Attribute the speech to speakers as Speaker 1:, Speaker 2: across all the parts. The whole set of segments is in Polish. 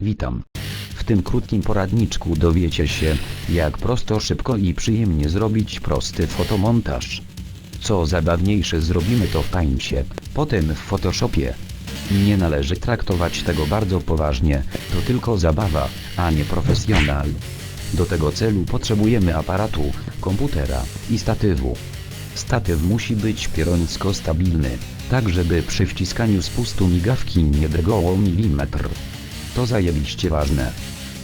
Speaker 1: Witam. W tym krótkim poradniczku dowiecie się, jak prosto, szybko i przyjemnie zrobić prosty fotomontaż. Co zabawniejsze zrobimy to w Paintsie, potem w Photoshopie. Nie należy traktować tego bardzo poważnie, to tylko zabawa, a nie profesjonal. Do tego celu potrzebujemy aparatu, komputera i statywu. Statyw musi być pierońsko stabilny, tak żeby przy wciskaniu spustu migawki nie drgało milimetr. To zajebiście ważne.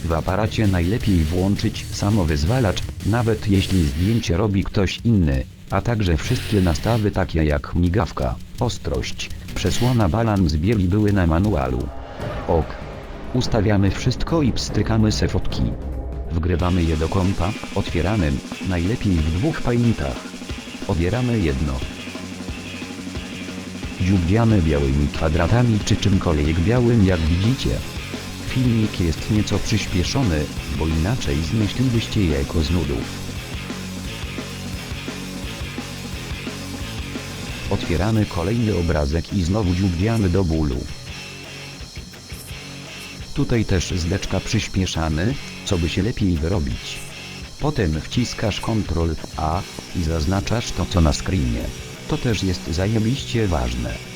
Speaker 1: W aparacie najlepiej włączyć samowyzwalacz, nawet jeśli zdjęcie robi ktoś inny, a także wszystkie nastawy takie jak migawka, ostrość, przesłona balans bieli były na manualu. Ok. Ustawiamy wszystko i pstrykamy se fotki. Wgrywamy je do kompa, otwieranym, najlepiej w dwóch paintach. Odbieramy jedno. Dziubdziamy białymi kwadratami czy czymkolwiek białym jak widzicie. Filmik jest nieco przyspieszony, bo inaczej zmyślibyście je jako z nudów. Otwieramy kolejny obrazek i znowu dziubdziamy do bólu. Tutaj też zdeczka przyspieszamy, co by się lepiej wyrobić. Potem wciskasz Ctrl A i zaznaczasz to co na screenie. To też jest zajebiście ważne.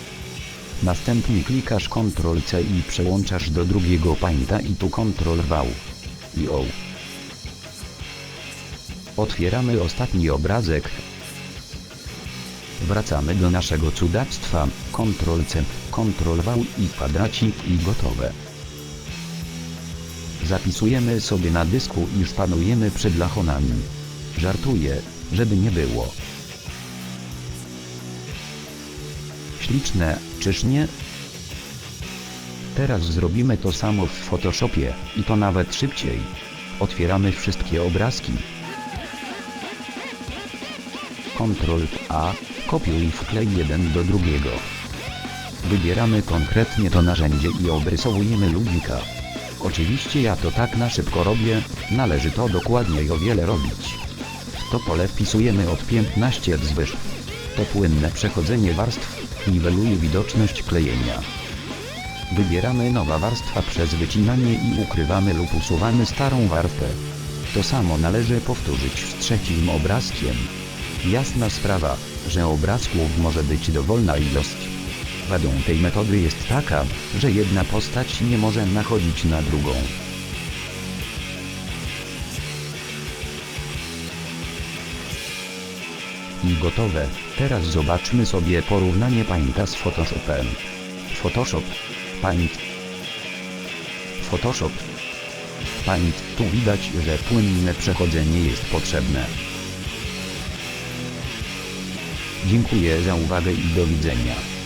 Speaker 1: Następnie klikasz Ctrl C i przełączasz do drugiego painta i tu Ctrl V. I O. Otwieramy ostatni obrazek. Wracamy do naszego cudactwa, Ctrl C, Ctrl V i kwadracik i gotowe. Zapisujemy sobie na dysku i szpanujemy przed lachonami. Żartuję, żeby nie było. Śliczne, czyż nie? Teraz zrobimy to samo w Photoshopie, i to nawet szybciej. Otwieramy wszystkie obrazki. Ctrl A, kopiuj wklej jeden do drugiego. Wybieramy konkretnie to narzędzie i obrysowujemy ludzika. Oczywiście ja to tak na szybko robię, należy to dokładnie i o wiele robić. W to pole wpisujemy od 15 wzwyż. To płynne przechodzenie warstw, niweluje widoczność klejenia. Wybieramy nowa warstwa przez wycinanie i ukrywamy lub usuwamy starą warstwę. To samo należy powtórzyć z trzecim obrazkiem. Jasna sprawa, że obrazków może być dowolna ilość. Wadą tej metody jest taka, że jedna postać nie może nachodzić na drugą. I gotowe, teraz zobaczmy sobie porównanie Painta z Photoshopem. Photoshop, Paint, Photoshop, Paint, tu widać, że płynne przechodzenie jest potrzebne. Dziękuję za uwagę i do widzenia.